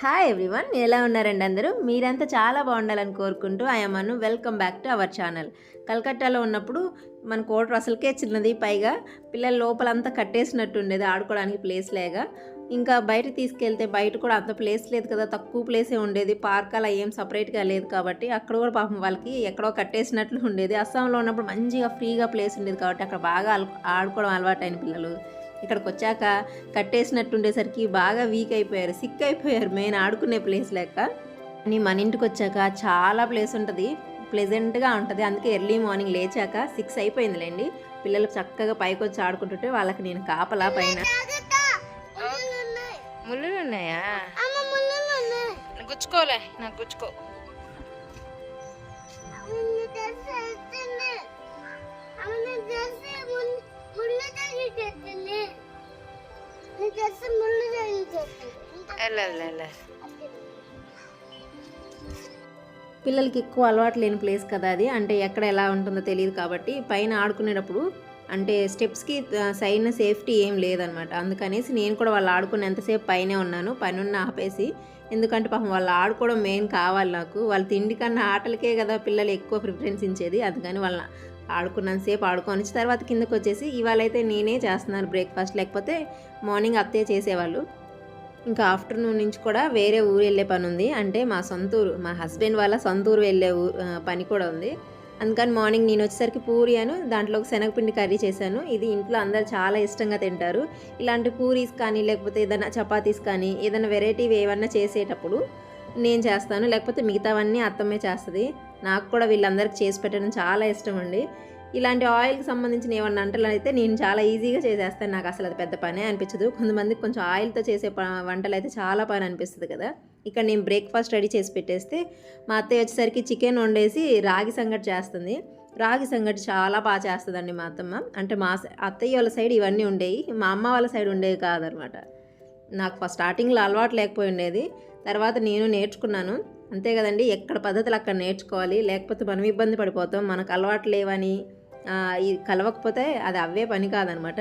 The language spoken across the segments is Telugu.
హాయ్ ఎవ్రీవన్ ఎలా ఉన్నారండి అందరూ? మీరంతా చాలా బాగుండాలని కోరుకుంటూ ఆయమ్మను welcome back to our channel కలకట్టాలో ఉన్నప్పుడు మన కోటర్ అసలుకే చిన్నది పైగా పిల్లల లోపలంతా కట్టేసినట్టు ఉండేది ఆడుకోవడానికి ప్లేస్ లేక ఇంకా బయట తీసుకెళ్తే బయట కూడా అంత ప్లేస్ లేదు కదా తక్కువ ప్లేసే ఉండేది పార్క్ అలా ఏం సపరేట్గా లేదు కాబట్టి అక్కడ కూడా పాపం వాళ్ళకి ఎక్కడో కట్టేసినట్లు ఉండేది. అస్సాంలో ఉన్నప్పుడు మంచిగా ఫ్రీగా ప్లేస్ ఉండేది కాబట్టి అక్కడ బాగా ఆలు- ఆడుకోవడం అలవాటైన పిల్లలు. ఇక్కడికి వచ్చాక కట్టేసినట్టు ఉండేసరికి బాగా వీక్ అయిపోయారు సిక్ అయిపోయారు మెయిన్ ఆడుకునే ప్లేస్ లేక. అని మన ఇంటికి వచ్చాక చాలా ప్లేస్ ఉంటుంది ప్లెజెంట్గా ఉంటుంది. అందుకే ఎర్లీ మార్నింగ్ లేచాక సిక్స్ అయిపోయిందిలేండి. పిల్లలు చక్కగా పైకి వచ్చి ఆడుకుంటుంటే వాళ్ళకి నేను కాపలా పైన. ఉన్నాయా గుచ్చుకోలే నాకు గుచ్చుకో. పిల్లలకి ఎక్కువ అలవాటు లేని ప్లేస్ కదా అది. అంటే ఎక్కడ ఎలా ఉంటుందో తెలియదు కాబట్టి పైన ఆడుకునేటప్పుడు అంటే స్టెప్స్కి సైడ్న సేఫ్టీ ఏం లేదనమాట. అందుకనేసి నేను కూడా వాళ్ళు ఆడుకునేంతసేపు పైనే ఉన్నాను. పని ఉన్న ఆపేసి ఎందుకంటే పాపం వాళ్ళు ఆడుకోవడం మెయిన్ కావాలి నాకు. వాళ్ళ తిండి కన్నా ఆటలకే కదా పిల్లలు ఎక్కువ ప్రిఫరెన్స్ ఇచ్చేది. అందుకని వాళ్ళ ఆడుకున్నంతసేపు ఆడుకొని తర్వాత కిందకు వచ్చేసి ఇవాళ అయితే నేనే చేస్తున్నాను బ్రేక్ఫాస్ట్ లేకపోతే మార్నింగ్ అత్తయ్య చేసేవాళ్ళు. ఇంకా ఆఫ్టర్నూన్ నుంచి కూడా వేరే ఊరు వెళ్ళే పని ఉంది. అంటే మా సొంత ఊరు మా హస్బెండ్ వాళ్ళ సొంత ఊరు వెళ్ళే ఊ పని కూడా ఉంది. అందుకని మార్నింగ్ నేను వచ్చేసరికి పూరి అను దాంట్లో ఒక శనగపిండి కర్రీ చేశాను. ఇది ఇంట్లో అందరు చాలా ఇష్టంగా తింటారు. ఇలాంటి పూరీస్ కానీ లేకపోతే ఏదైనా చపాతీస్ కానీ ఏదైనా వెరైటీ ఏమన్నా చేసేటప్పుడు నేను చేస్తాను. లేకపోతే మిగతావన్నీ అత్తమ్మే చేస్తుంది. నాకు కూడా వీళ్ళందరికీ చేసి పెట్టడం చాలా ఇష్టం అండి ఇలాంటి ఆయిల్కి సంబంధించిన ఏమన్నా వంటలు అయితే నేను చాలా ఈజీగా చేసేస్తాను. నాకు అసలు అది పెద్ద పనే అనిపించదు. కొంతమందికి కొంచెం ఆయిల్తో చేసే వంటలు అయితే చాలా పని అనిపిస్తుంది కదా. ఇక్కడ నేను బ్రేక్ఫాస్ట్ రెడీ చేసి పెట్టేస్తే మా అత్తయ్య వచ్చేసరికి చికెన్ వండేసి రాగి సంగటి చేస్తుంది. రాగి సంగటి చాలా బాగా చేస్తుందండి మా అత్తమ్మ. అంటే మా అత్తయ్య వాళ్ళ సైడ్ ఇవన్నీ ఉండేవి మా అమ్మ వాళ్ళ సైడ్ ఉండేవి కాదనమాట. నాకు ఫస్ట్ స్టార్టింగ్లో అలవాటు లేకపోయి ఉండేది. తర్వాత నేను నేర్చుకున్నాను. అంతే కదండి ఎక్కడ పద్ధతులు అక్కడ నేర్చుకోవాలి లేకపోతే మనం ఇబ్బంది పడిపోతాం మనకు అలవాటు లేవని ఇది కలవకపోతే అది అవే పని కాదనమాట.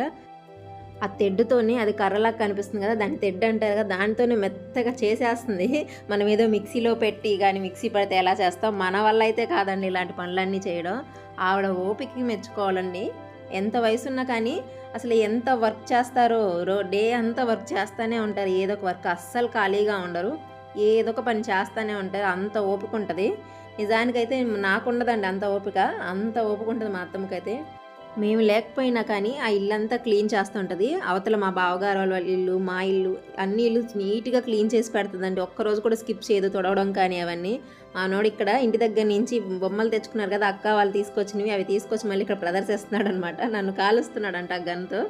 ఆ తెడ్డుతోనే అది కర్రలాగా కనిపిస్తుంది కదా దాన్ని తెడ్డు అంటారు కదా దానితోనే మెత్తగా చేసేస్తుంది. మనం ఏదో మిక్సీలో పెట్టి కానీ మిక్సీ పడితే ఎలా చేస్తాం? మన వల్ల అయితే కాదండి ఇలాంటి పనులన్నీ చేయడం. ఆవిడ ఓపికకి మెచ్చుకోవాలండి. ఎంత వయసు ఉన్నా కానీ అసలు ఎంత వర్క్ చేస్తారో రో డే అంతా వర్క్ చేస్తూనే ఉంటారు. ఏదో ఒక వర్క్ అస్సలు ఖాళీగా ఉండరు. ఏదో ఒక పని చేస్తూనే ఉంటారు అంత ఓపిక ఉంటుంది నిజానికైతే నాకు ఉండదండి అంత ఓపిక అంత ఓపిక ఉంటుంది మా అత్తమ్మకైతే. మేము లేకపోయినా కానీ ఆ ఇల్లంతా క్లీన్ చేస్తుంటుంది అవతల మా బావగారు వాళ్ళ ఇల్లు మా ఇల్లు అన్ని ఇల్లు నీట్గా క్లీన్ చేసి పెడుతుందండి. ఒక్కరోజు కూడా స్కిప్ చేయదు తొడవడం కానీ అవన్నీ. మానోడు ఇక్కడ ఇంటి దగ్గర నుంచి బొమ్మలు తెచ్చుకున్నారు కదా అక్క వాళ్ళు తీసుకొచ్చినవి అవి తీసుకొచ్చి మళ్ళీ ఇక్కడ ప్రదర్శిస్తున్నాడు అనమాట నన్ను కాలుస్తున్నాడు అంట ఆ గన్తో.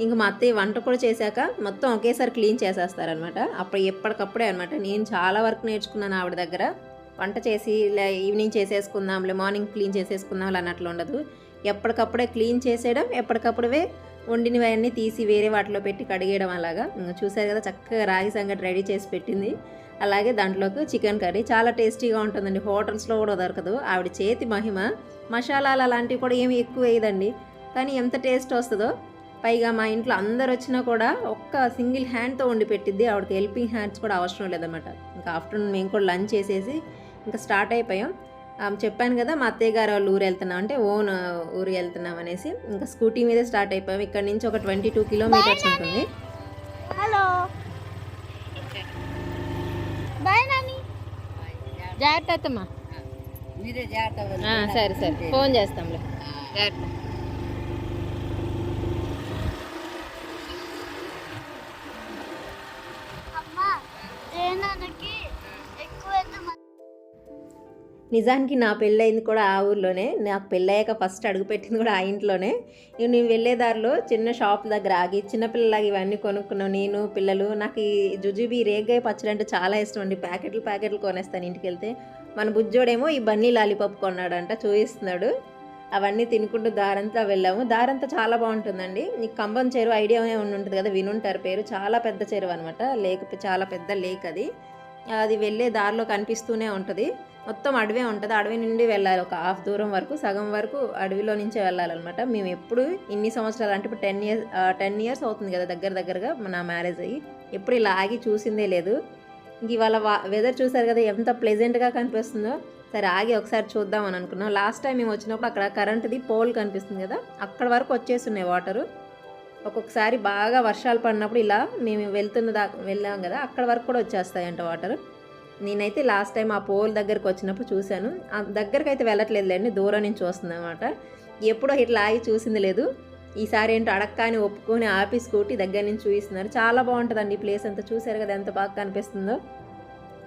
ఇంక మా అత్తయ్య వంట కూడా చేశాక మొత్తం ఒకేసారి క్లీన్ చేసేస్తారనమాట అప్పుడు ఎప్పటికప్పుడే అనమాట నేను చాలా వర్క్ నేర్చుకున్నాను ఆవిడ దగ్గర. వంట చేసి ఇలా ఈవినింగ్ చేసేసుకుందాంలే మార్నింగ్ క్లీన్ చేసేసుకుందాం అన్నట్లు ఉండదు. ఎప్పటికప్పుడే క్లీన్ చేసేయడం ఎప్పటికప్పుడే వండినవన్నీ తీసి వేరే వాటిలో పెట్టి కడిగేయడం అలాగా. ఇంక చూసారు కదా చక్కగా రాగి సంగటి రెడీ చేసి పెట్టింది. అలాగే దాంట్లోకి చికెన్ కర్రీ. చాలా టేస్టీగా ఉంటుందండి. హోటల్స్లో కూడా దొరకదు. ఆవిడ చేతి మహిమ. మసాలాలు అలాంటివి కూడా ఏమి ఎక్కువ వేయదండి. కానీ ఎంత టేస్ట్ వస్తుందో పైగా మా ఇంట్లో అందరు వచ్చినా కూడా ఒక్క సింగిల్ హ్యాండ్తో వండి పెట్టిద్ది. ఆవిడకి హెల్పింగ్ హ్యాండ్స్ కూడా అవసరం లేదన్నమాట. ఇంకా ఆఫ్టర్నూన్ మేము కూడా లంచ్ చేసేసి ఇంకా స్టార్ట్ అయిపోయాం. చెప్పాను కదా మా అత్తయ్య గారు వాళ్ళు ఊరు వెళ్తున్నాం అంటే ఓన్ ఊరు వెళ్తున్నాం అనేసి ఇంకా స్కూటీ మీదే స్టార్ట్ అయిపోయాం. ఇక్కడ నుంచి ఒక ట్వంటీ టూ కిలోమీటర్స్ ఉంటుంది. Hello bye Nani. జాగ్రత్త సరే సరే. ఫోన్ చేస్తాంలే. జాగ్రత్త. నిజానికి నా పెళ్ళయింది కూడా ఆ ఊర్లోనే. నాకు పెళ్ళయ్యాక ఫస్ట్ అడుగుపెట్టింది కూడా ఆ ఇంట్లోనే. ఇక నేను వెళ్ళే దారిలో చిన్న షాప్ దగ్గర ఆగి చిన్నపిల్లలాగా ఇవన్నీ కొనుక్కున్నాం. నేను పిల్లలు నాకు ఈ జుజుబీ రేగ్గాయ పచ్చడి అంటే చాలా ఇష్టం అండి. ప్యాకెట్లు ప్యాకెట్లు కొనేస్తాను ఇంటికి వెళ్తే మన బుజ్జోడేమో ఈ బన్నీ లాలీపాప్ కొన్నాడంట చూపిస్తున్నాడు. అవన్నీ తినుకుంటూ దారంతా వెళ్ళాము. దారంతా చాలా బాగుంటుందండి. ఈ కంబం చెరువు ఐడియా ఉంటుంది కదా వినుంటారు పేరు. చాలా పెద్ద చెరువు అనమాట లేక్ చాలా పెద్ద లేక్ అది. అది వెళ్ళే దారిలో కనిపిస్తూనే ఉంటుంది. మొత్తం అడవే ఉంటుంది. అడవి నుండి వెళ్ళాలి. ఒక హాఫ్ దూరం వరకు సగం వరకు అడవిలో నుంచే వెళ్ళాలన్నమాట. మేము ఎప్పుడు ఇన్ని సంవత్సరాలు అంటే ఇప్పుడు టెన్ ఇయర్స్ టెన్ ఇయర్స్ అవుతుంది కదా దగ్గర దగ్గరగా నా మ్యారేజ్ అయ్యి. ఎప్పుడు ఇలా ఆగి చూసిందే లేదు. ఇంక ఇవాళ వెదర్ చూసారు కదా ఎంత ప్లెజెంట్గా కనిపిస్తుందో. సరే ఆగి ఒకసారి చూద్దాం అని అనుకున్నాం. లాస్ట్ టైం మేము వచ్చినప్పుడు అక్కడ కరెంట్ది పోల్ కనిపిస్తుంది కదా అక్కడ వరకు వచ్చేస్తున్నాయి వాటరు ఒక్కొక్కసారి బాగా వర్షాలు పడినప్పుడు ఇలా మేము వెళ్తున్న దా వెళ్ళాం కదా అక్కడ వరకు కూడా వచ్చేస్తాయంట వాటర్ నేనైతే లాస్ట్ టైం ఆ పోల్ దగ్గరకు వచ్చినప్పుడు చూశాను. ఆ దగ్గరకు అయితే వెళ్ళట్లేదులేండి దూరం నుంచి వస్తుంది అనమాట ఎప్పుడో ఇట్లా ఆగి చూసింది లేదు. ఈసారి ఏంటో అడక్కాని ఒప్పుకొని ఆపి స్కూటీ దగ్గర నుంచి చూపిస్తున్నారు చాలా బాగుంటుందండి ఈ ప్లేస్ అంతా. చూశారు కదా ఎంత బాగా కనిపిస్తుందో.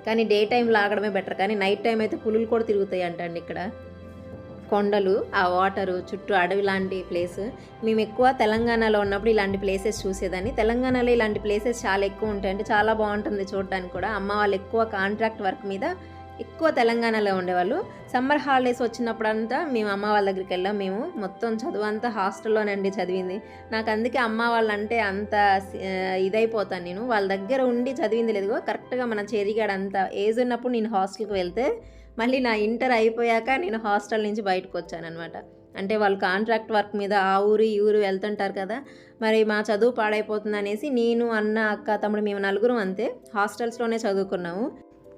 కానీ డే టైంలో ఆగడమే బెటర్ కానీ నైట్ టైం అయితే పులులు కూడా తిరుగుతాయి అంటండి ఇక్కడ. కొండలు ఆ వాటరు చుట్టూ అడవి లాంటి ప్లేస్ మేము ఎక్కువ తెలంగాణలో ఉన్నప్పుడు ఇలాంటి ప్లేసెస్ చూసేదాన్ని. తెలంగాణలో ఇలాంటి ప్లేసెస్ చాలా ఎక్కువ ఉంటాయండి చాలా బాగుంటుంది చూడడానికి కూడా. అమ్మ వాళ్ళు ఎక్కువ కాంట్రాక్ట్ వర్క్ మీద ఎక్కువ తెలంగాణలో ఉండేవాళ్ళు. సమ్మర్ హాలిడేస్ వచ్చినప్పుడంతా మేము అమ్మ వాళ్ళ దగ్గరికి వెళ్ళాం. మేము మొత్తం చదువు అంతా హాస్టల్లోనండి చదివింది. నాకు అందుకే అమ్మ వాళ్ళంటే అంత ఇదైపోతాను నేను. వాళ్ళ దగ్గర ఉండి చదివింది లేదు. కరెక్ట్గా మన చేరిగాడు అంత ఏజ్ ఉన్నప్పుడు నేను హాస్టల్కి వెళ్తే మళ్ళీ నా ఇంటర్ అయిపోయాక నేను హాస్టల్ నుంచి బయటకు వచ్చానమాట అంటే వాళ్ళు కాంట్రాక్ట్ వర్క్ మీద ఆ ఊరు ఈ ఊరు వెళ్తుంటారు కదా. మరి మా చదువు పాడైపోతుంది అనేసి నేను అన్న అక్క తమ్ముడు మేము నలుగురం అంతే హాస్టల్స్లోనే చదువుకున్నాము.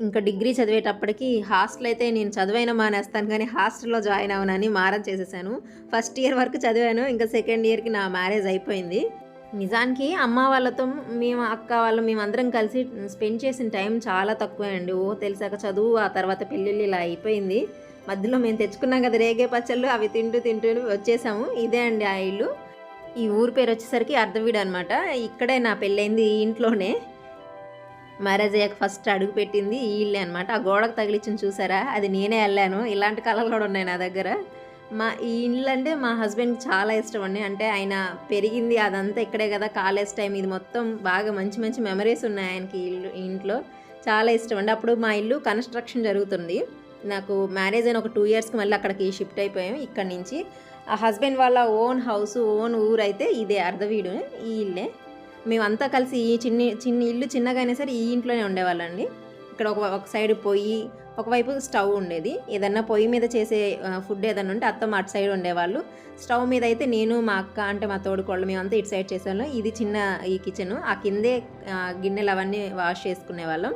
ఇంకా డిగ్రీ చదివేటప్పటికి హాస్టల్ అయితే నేను చదువైనా మానేస్తాను కానీ హాస్టల్లో జాయిన్ అవ్వనని మారం చేసేసాను. ఫస్ట్ ఇయర్ వరకు చదివాను ఇంకా సెకండ్ ఇయర్కి నా మ్యారేజ్ అయిపోయింది. నిజానికి అమ్మ వాళ్ళతో మేము అక్క వాళ్ళు మేమందరం కలిసి స్పెండ్ చేసిన టైం చాలా తక్కువే అండి ఓ తెలిసాక చదువు ఆ తర్వాత పెళ్ళిళ్ళు ఇలా అయిపోయింది. మధ్యలో మేము తెచ్చుకున్నాం కదా రేగే పచ్చళ్ళు అవి తింటూ తింటూ వచ్చేసాము. ఇదే అండి ఆ ఇల్లు. ఈ ఊరు పేరు వచ్చేసరికి అర్ధవీడు అనమాట ఇక్కడే నా పెళ్ళైంది ఈ ఇంట్లోనే. మ్యారేజ్ అయ్యాక ఫస్ట్ అడుగు పెట్టింది ఈ ఇల్లే అనమాట ఆ గోడకు తగిలించింది చూసారా? అది నేనే వెళ్ళాను. ఇలాంటి కళలు కూడా ఉన్నాయి నా దగ్గర. మా ఈ ఇల్లు అంటే మా హస్బెండ్కి చాలా ఇష్టం అండి. అంటే ఆయన పెరిగింది అదంతా ఇక్కడే కదా కాలేజ్ టైం ఇది మొత్తం బాగా మంచి మంచి మెమరీస్ ఉన్నాయి ఆయనకి ఇల్లు ఇంట్లో. చాలా ఇష్టం అండి. అప్పుడు మా ఇల్లు కన్స్ట్రక్షన్ జరుగుతుంది. నాకు మ్యారేజ్ అయిన ఒక టూ ఇయర్స్కి మళ్ళీ అక్కడికి షిఫ్ట్ అయిపోయాం ఇక్కడ నుంచి. ఆ హస్బెండ్ వాళ్ళ ఓన్ హౌస్ ఓన్ ఊరు అయితే ఇదే అర్ధవీడు ఈ ఇల్లే. మేమంతా కలిసి ఈ చిన్ని చిన్ని ఇల్లు చిన్నగా అయినా సరే ఈ ఇంట్లోనే ఉండేవాళ్ళండి. ఇక్కడ ఒక ఒక సైడ్ పొయ్యి ఒకవైపు స్టవ్ ఉండేది. ఏదన్నా పొయ్యి మీద చేసే ఫుడ్ ఏదన్నా ఉంటే అత్తమ్మ అటు సైడ్ ఉండేవాళ్ళు. స్టవ్ మీద అయితే నేను మా అక్క అంటే మా తోడుకోళ్ళు మేమంతా ఇటు సైడ్ చేసేవాళ్ళం. ఇది చిన్న ఈ కిచెన్. ఆ కిందే గిన్నెలు అవన్నీ వాష్ చేసుకునే వాళ్ళం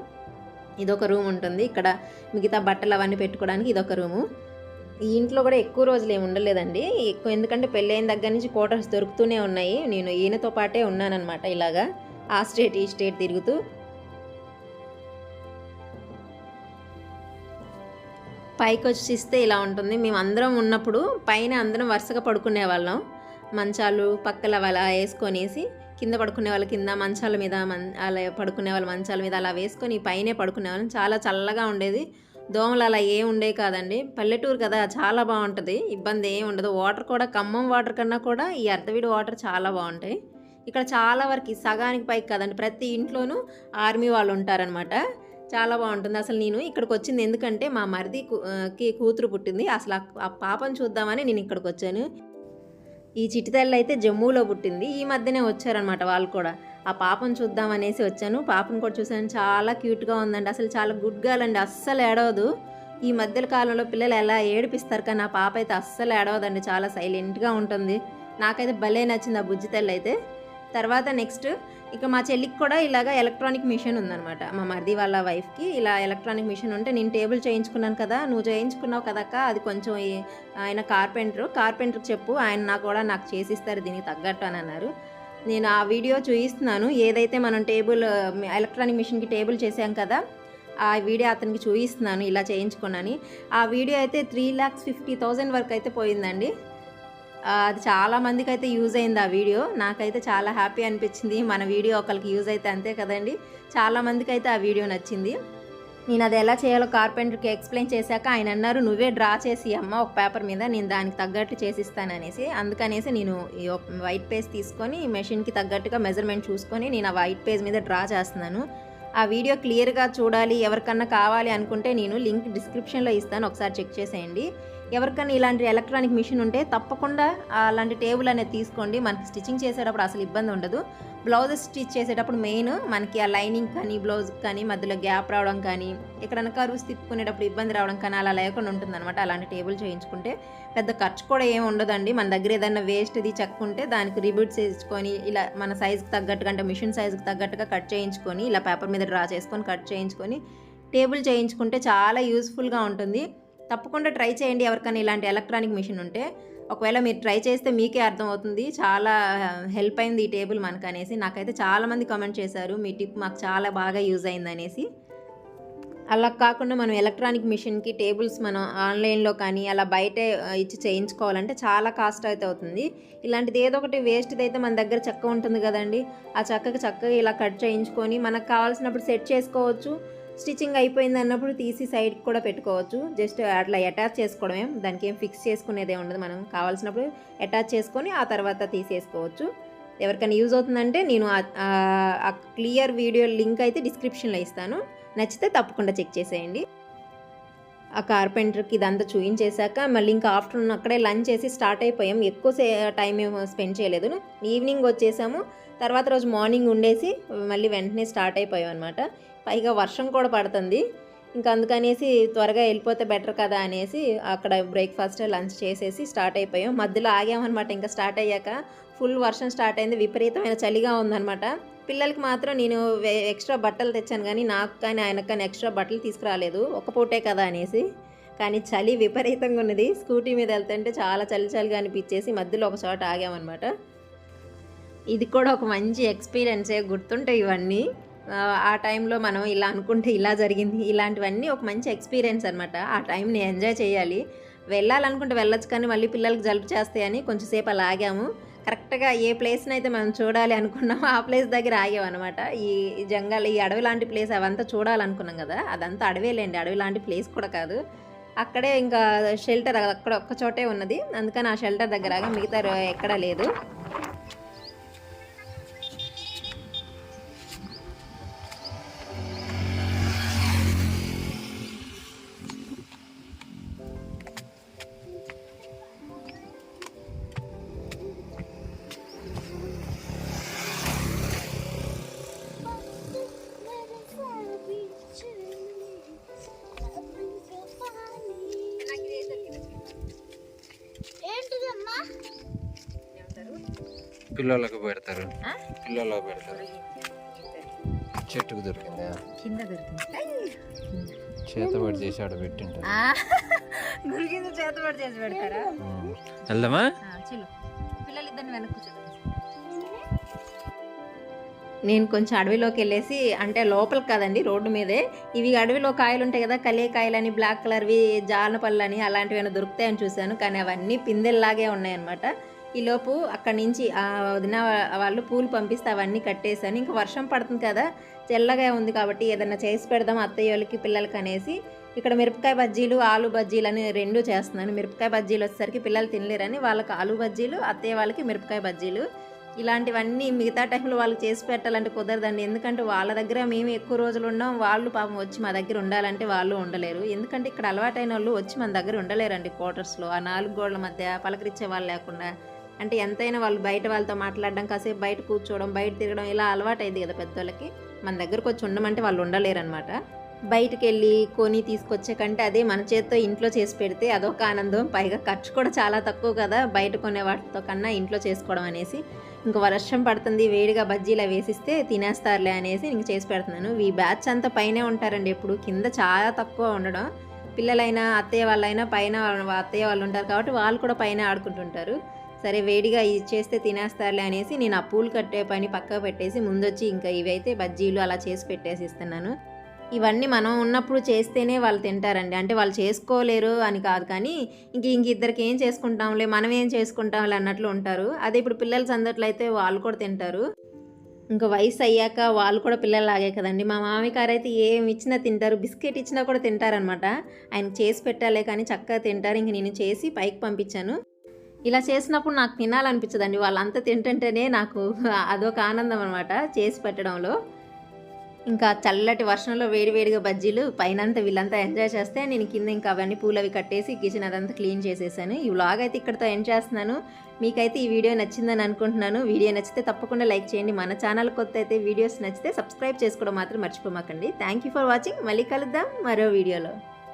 ఇదొక రూమ్ ఉంటుంది. ఇక్కడ మిగతా బట్టలు అవన్నీ పెట్టుకోవడానికి ఇదొక రూము. ఈ ఇంట్లో కూడా ఎక్కువ రోజులు ఏమి ఉండలేదండి. ఎక్కువ ఎందుకంటే పెళ్ళైన దగ్గర నుంచి క్వార్టర్స్ దొరుకుతూనే ఉన్నాయి. నేను ఈయనతో పాటే ఉన్నానన్నమాట ఇలాగా. ఆ స్టేట్ ఈ స్టేట్ తిరుగుతూ. పైకి వచ్చి ఇస్తే ఇలా ఉంటుంది. మేము అందరం ఉన్నప్పుడు పైన అందరం వరుసగా పడుకునే వాళ్ళం. మంచాలు పక్కల అలా వేసుకొనేసి కింద పడుకునే వాళ్ళ కింద మంచాల మీద మన్ అలా పడుకునే వాళ్ళ మంచాల మీద అలా వేసుకొని పైనే పడుకునే వాళ్ళం. చాలా చల్లగా ఉండేది. దోమలు అలా ఏం ఉండేవి కాదండి. పల్లెటూరు కదా చాలా బాగుంటుంది. ఇబ్బంది ఏం ఉండదు. వాటర్ కూడా ఖమ్మం వాటర్ కన్నా కూడా ఈ అర్ధవీడి వాటర్ చాలా బాగుంటాయి. ఇక్కడ చాలా వరకు సగానికి పైకి కదండి ప్రతి ఇంట్లోనూ ఆర్మీ వాళ్ళు ఉంటారనమాట చాలా బాగుంటుంది. అసలు నేను ఇక్కడికి వచ్చింది ఎందుకంటే మా మరిది కి కూతురు పుట్టింది. అసలు ఆ- ఆ పాపను చూద్దామని నేను ఇక్కడికి వచ్చాను. ఈ చిటితల్లి అయితే జమ్మూలో పుట్టింది. ఈ మధ్యనే వచ్చారనమాట వాళ్ళు కూడా. ఆ పాపను చూద్దాం అనేసి వచ్చాను. పాపను కూడా చూసాను చాలా క్యూట్గా ఉందండి. అసలు చాలా గుడ్ గర్ల్ అండి. అస్సలు ఏడవదు. ఈ మధ్య కాలంలో పిల్లలు ఎలా ఏడిపిస్తారు కానీ ఆ పాప అయితే అస్సలు ఏడవదండి. చాలా సైలెంట్గా ఉంటుంది. నాకైతే భలే నచ్చింది ఆ బుజ్జి తల్లి అయితే. తర్వాత నెక్స్ట్ ఇక మా చెల్లికి కూడా ఇలాగ ఎలక్ట్రానిక్ మిషన్ ఉందన్నమాట. మా మరిది వాళ్ళ వైఫ్కి ఇలా ఎలక్ట్రానిక్ మిషన్ ఉంటే నేను టేబుల్ చేయించుకున్నాను కదా. నువ్వు చేయించుకున్నావు కదక్క అది కొంచెం ఆయన కార్పెంటర్. కార్పెంటర్కి చెప్పు. ఆయన నాకు కూడా నాకు చేసిస్తారు దీనికి తగ్గట్టు అని అన్నారు. నేను ఆ వీడియో చూపిస్తున్నాను ఏదైతే మనం టేబుల్ ఎలక్ట్రానిక్ మిషన్కి టేబుల్ చేసాం కదా ఆ వీడియో అతనికి చూపిస్తున్నాను ఇలా చేయించుకున్నాను ఆ వీడియో అయితే త్రీ ల్యాక్స్ ఫిఫ్టీ థౌజండ్ వరకు అయితే పోయిందండి. అది చాలా మందికి అయితే యూజ్ అయింది ఆ వీడియో. నాకైతే చాలా హ్యాపీ అనిపించింది. మన వీడియో ఒకరికి యూజ్ అయితే అంతే కదండి. చాలా మందికి అయితే ఆ వీడియో నచ్చింది. నేను అది ఎలా చేయాలో కార్పెంటర్కి ఎక్స్ప్లెయిన్ చేశాక ఆయన అన్నారు నువ్వే డ్రా చేసి అమ్మ ఒక పేపర్ మీద నేను దానికి తగ్గట్టు చేసిస్తాను అనేసి అందుకనేసి నేను ఈ వైట్ పేజ్ తీసుకొని మెషిన్కి తగ్గట్టుగా మెజర్మెంట్ చూసుకొని నేను ఆ వైట్ పేజ్ మీద డ్రా చేస్తున్నాను. ఆ వీడియో క్లియర్గా చూడాలి ఎవరికన్నా కావాలి అనుకుంటే నేను లింక్ డిస్క్రిప్షన్లో ఇస్తాను ఒకసారి చెక్ చేసేయండి. ఎవరికైనా ఇలాంటి ఎలక్ట్రానిక్ మిషన్ ఉంటే తప్పకుండా అలాంటి టేబుల్ అనేది తీసుకోండి. మనకి స్టిచ్చింగ్ చేసేటప్పుడు అసలు ఇబ్బంది ఉండదు. బ్లౌజ్ స్టిచ్ చేసేటప్పుడు మెయిన్ మనకి ఆ లైనింగ్ కానీ బ్లౌజ్ కానీ మధ్యలో గ్యాప్ రావడం కానీ ఎక్కడైనా కరువు తిప్పుకునేటప్పుడు ఇబ్బంది రావడం కానీ అలా లేకుండా ఉంటుందన్నమాట అలాంటి టేబుల్ చేయించుకుంటే. పెద్ద ఖర్చు కూడా ఏమి ఉండదండి. మన దగ్గర ఏదైనా వేస్ట్ది చెక్క ఉంటే దానికి రిబిట్స్ వేసుకొని ఇలా మన సైజుకి తగ్గట్టుగా అంటే మిషన్ సైజుకి తగ్గట్టుగా కట్ చేయించుకొని ఇలా పేపర్ మీద డ్రా చేసుకొని కట్ చేయించుకొని టేబుల్ చేయించుకుంటే చాలా యూస్ఫుల్గా ఉంటుంది. తప్పకుండా ట్రై చేయండి ఎవరికైనా ఇలాంటి ఎలక్ట్రానిక్ మిషన్ ఉంటే. ఒకవేళ మీరు ట్రై చేస్తే మీకే అర్థమవుతుంది. చాలా హెల్ప్ అయింది ఈ టేబుల్ మనకు అనేసి నాకైతే చాలామంది కామెంట్ చేశారు. మీ టిప్ మాకు చాలా బాగా యూజ్ అయింది అనేసి అలా కాకుండా మనం ఎలక్ట్రానిక్ మిషన్కి టేబుల్స్ మనం ఆన్లైన్లో కానీ అలా బయట ఇచ్చి చేయించుకోవాలంటే చాలా కాస్ట్ అయితే అవుతుంది. ఇలాంటిది ఏదో ఒకటి వేస్ట్ది అయితే మన దగ్గర చెక్క ఉంటుంది కదండి. ఆ చెక్కకి చక్కగా ఇలా కట్ చేయించుకొని మనకు కావాల్సినప్పుడు సెట్ చేసుకోవచ్చు. స్టిచ్చింగ్ అయిపోయింది అన్నప్పుడు తీసి సైడ్కి కూడా పెట్టుకోవచ్చు. జస్ట్ అట్లా అటాచ్ చేసుకోవడమే. దానికి ఏం ఫిక్స్ చేసుకునేదే ఉండదు. మనం కావాల్సినప్పుడు అటాచ్ చేసుకొని ఆ తర్వాత తీసేసుకోవచ్చు. ఎవరికైనా యూజ్ అవుతుందంటే నేను ఆ- క్లియర్ వీడియో లింక్ అయితే డిస్క్రిప్షన్లో ఇస్తాను. నచ్చితే తప్పకుండా చెక్ చేసేయండి. ఆ కార్పెంటర్కి ఇదంతా చూయించేశాక మళ్ళీ ఇంకా ఆఫ్టర్నూన్ అక్కడే లంచ్ చేసి స్టార్ట్ అయిపోయాం. ఎక్కువ సే టైం ఏమో స్పెండ్ చేయలేదు. ఈవినింగ్ వచ్చేసాము. తర్వాత రోజు మార్నింగ్ ఉండేసి మళ్ళీ వెంటనే స్టార్ట్ అయిపోయాం అనమాట పైగా వర్షం కూడా పడుతుంది. ఇంకా అందుకనేసి త్వరగా వెళ్ళిపోతే బెటర్ కదా అనేసి అక్కడ బ్రేక్ఫాస్ట్ లంచ్ చేసేసి స్టార్ట్ అయిపోయాం. మధ్యలో ఆగామన్నమాట ఇంకా స్టార్ట్ అయ్యాక ఫుల్ వర్షం స్టార్ట్ అయింది. విపరీతమైన చలిగా ఉందన్నమాట. పిల్లలకి మాత్రం నేను ఎక్స్ట్రా బట్టలు తెచ్చాను కానీ నాకు కానీ ఆయనకు కానీ ఎక్స్ట్రా బట్టలు తీసుకురాలేదు. ఒక పూటే కదా అనేసి. కానీ చలి విపరీతంగా ఉన్నది. స్కూటీ మీద వెళ్తుంటే చాలా చలి చలిగా అనిపించేసి మధ్యలో ఒక చోట ఆగామన్నమాట. ఇది కూడా ఒక మంచి ఎక్స్పీరియన్సే గుర్తుంటాయి ఇవన్నీ. ఆ, టైంలో మనం ఇలా అనుకుంటే ఇలా జరిగింది. ఇలాంటివన్నీ ఒక మంచి ఎక్స్పీరియన్స్ అనమాట ఆ టైంని ఎంజాయ్ చేయాలి. వెళ్ళాలనుకుంటే వెళ్ళొచ్చు కానీ మళ్ళీ పిల్లలకి జలుపు చేస్తాయని కొంచెంసేపు అలా ఆగాము. కరెక్ట్గా ఏ ప్లేస్ని అయితే మనం చూడాలి అనుకున్నామో ఆ ప్లేస్ దగ్గర ఆగామన్నమాట ఈ ఈ జంగల్ ఈ అడవి లాంటి ప్లేస్ అవంతా చూడాలనుకున్నాం కదా అదంతా అడవేలేండి. అడవి లాంటి ప్లేస్ కూడా కాదు. అక్కడే ఇంకా షెల్టర్ అక్కడ ఒక్క చోటే ఉన్నది. అందుకని ఆ షెల్టర్ దగ్గర ఆగా. మిగతా ఎక్కడా లేదు. పిల్లలకు పెడతారు. పిల్లలకు పెడతారు. చెట్టుకు దొరికిందా? కింద దొరికింది. చేతబడి చేసి ఆడ పెట్టింటారు. గురిగింది చేతబడి చేసి పెడతారా. వెళ్దామా? చిలు. పిల్లలు ఇద్దరిని వెనక్కి నేను కొంచెం అడవిలోకి వెళ్ళేసి అంటే లోపలికి కదండి రోడ్డు మీదే. ఇవి అడవిలో కాయలు ఉంటాయి కదా కలియకాయలని బ్లాక్ కలర్వి జానపళ్ళు అని అలాంటివి ఏమైనా దొరుకుతాయని చూశాను. కానీ అవన్నీ పిందెల్లాగే ఉన్నాయన్నమాట. ఈలోపు అక్కడి నుంచి ఆ వదిన వాళ్ళు పూలు పంపిస్తే అవన్నీ కట్టేశాను. ఇంకా వర్షం పడుతుంది కదా తెల్లగా ఉంది కాబట్టి ఏదైనా చేసి పెడదాం అత్తయ్య వాళ్ళకి పిల్లలకి అనేసి. ఇక్కడ మిరపకాయ బజ్జీలు ఆలు బజ్జీలు అని రెండు చేస్తున్నాను. మిరపకాయ బజ్జీలు వచ్చేసరికి పిల్లలు తినలేరని వాళ్ళకి ఆలు బజ్జీలు అత్తయ్య వాళ్ళకి మిరపకాయ బజ్జీలు. ఇలాంటివన్నీ మిగతా టైంలో వాళ్ళకి చేసి పెట్టాలంటే కుదరదండి. ఎందుకంటే వాళ్ళ దగ్గర మేము ఎక్కువ రోజులు ఉన్నాం. వాళ్ళు పాపం వచ్చి మా దగ్గర ఉండాలంటే వాళ్ళు ఉండలేరు. ఎందుకంటే ఇక్కడ అలవాటైన వాళ్ళు వచ్చి మన దగ్గర ఉండలేరండి క్వార్టర్స్లో. ఆ నాలుగు గోడల మధ్య పలకరించే వాళ్ళు లేకుండా అంటే ఎంతైనా వాళ్ళు బయట వాళ్ళతో మాట్లాడడం కాసేపు బయట కూర్చోవడం బయట తిరగడం ఇలా అలవాటైంది కదా పెద్దోళ్ళకి. మన దగ్గరకు వచ్చి ఉండమంటే వాళ్ళు ఉండలేరు అనమాట బయటికి వెళ్ళి కొని తీసుకొచ్చే కంటే అదే మన చేత్తో ఇంట్లో చేసి పెడితే అదొక ఆనందం. పైగా ఖర్చు కూడా చాలా తక్కువ కదా బయట కొనే వాటితో కన్నా ఇంట్లో చేసుకోవడం అనేసి. ఇంకా వర్షం పడుతుంది వేడిగా బజ్జీలా వేసిస్తే తినేస్తారులే అనేసి ఇంక చేసి పెడుతున్నాను. ఈ బ్యాచ్ అంతా పైనే ఉంటారండి ఎప్పుడు. కింద చాలా తక్కువ ఉండడం. పిల్లలైనా అత్తయ్య వాళ్ళైనా పైన అత్తయ్య వాళ్ళు ఉంటారు కాబట్టి వాళ్ళు కూడా పైన ఆడుకుంటుంటారు. సరే వేడిగా ఇది చేస్తే తినేస్తారులే అనేసి నేను ఆ పూలు కట్టే పని పక్క పెట్టేసి ముందొచ్చి ఇంకా ఇవైతే బజ్జీలు అలా చేసి పెట్టేసి ఇస్తున్నాను. ఇవన్నీ మనం ఉన్నప్పుడు చేస్తేనే వాళ్ళు తింటారండి. అంటే వాళ్ళు చేసుకోలేరు అని కాదు కానీ ఇంక ఇంక ఇద్దరికి ఏం చేసుకుంటాంలే మనం ఏం చేసుకుంటాంలే అన్నట్లు ఉంటారు. అదే ఇప్పుడు పిల్లలు సందట్లో అయితే వాళ్ళు కూడా తింటారు. ఇంకా వయసు అయ్యాక వాళ్ళు కూడా పిల్లలాగే కదండి. మా మామయ్య గారు అయితే ఏం ఇచ్చినా తింటారు బిస్కెట్ ఇచ్చినా కూడా తింటారనమాట ఆయన చేసి పెట్టాలే కానీ చక్కగా తింటారు. ఇంక నేను చేసి పైకి పంపించాను. ఇలా చేసినప్పుడు నాకు తినాలనిపించదండి. వాళ్ళంతా తింటుంటేనే నాకు అదొక ఆనందం అనమాట చేసి పెట్టడంలో. ఇంకా చల్లటి వర్షంలో వేడివేడిగా బజ్జీలు పైనంతా వీళ్ళంతా ఎంజాయ్ చేస్తే నేను కింద ఇంకా అవన్నీ పూలు అవి కట్టేసి కిచెన్ అదంతా క్లీన్ చేసేసాను. ఈ వ్లాగ్ అయితే ఇక్కడతో ఎండ్ చేస్తున్నాను. మీకైతే ఈ వీడియో నచ్చిందని అనుకుంటున్నాను. వీడియో నచ్చితే తప్పకుండా లైక్ చేయండి. మన ఛానల్ కొత్త అయితే వీడియోస్ నచ్చితే సబ్స్క్రైబ్ చేసుకోవడం మాత్రం మర్చిపోమాకండి. థ్యాంక్ యూ ఫర్ వాచింగ్ మళ్ళీ కలుద్దాం మరో వీడియోలో.